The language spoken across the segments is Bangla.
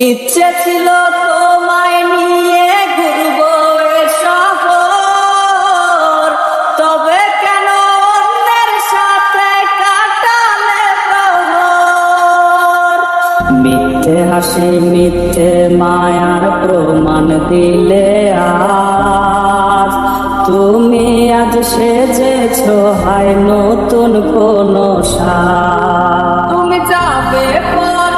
ইচ্ছে ছিল তোমায় নিয়ে ঘুরবো শহর। তবে কেন অন্যের সাথে কাটালে মিথ্যে হাসি, মিথ্যে মায়ার প্রমাণ দিলে আজ। তুমি আজ সেজেছ, হায় নতুন কোন সাজ। তুমি যাবে পরের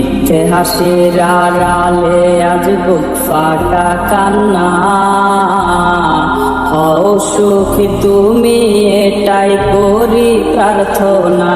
মিথ্যে হাসির আড়ালে আজ বুক ফাটা কান্না। হও সুখী তুমি এটাই করি প্রার্থনা।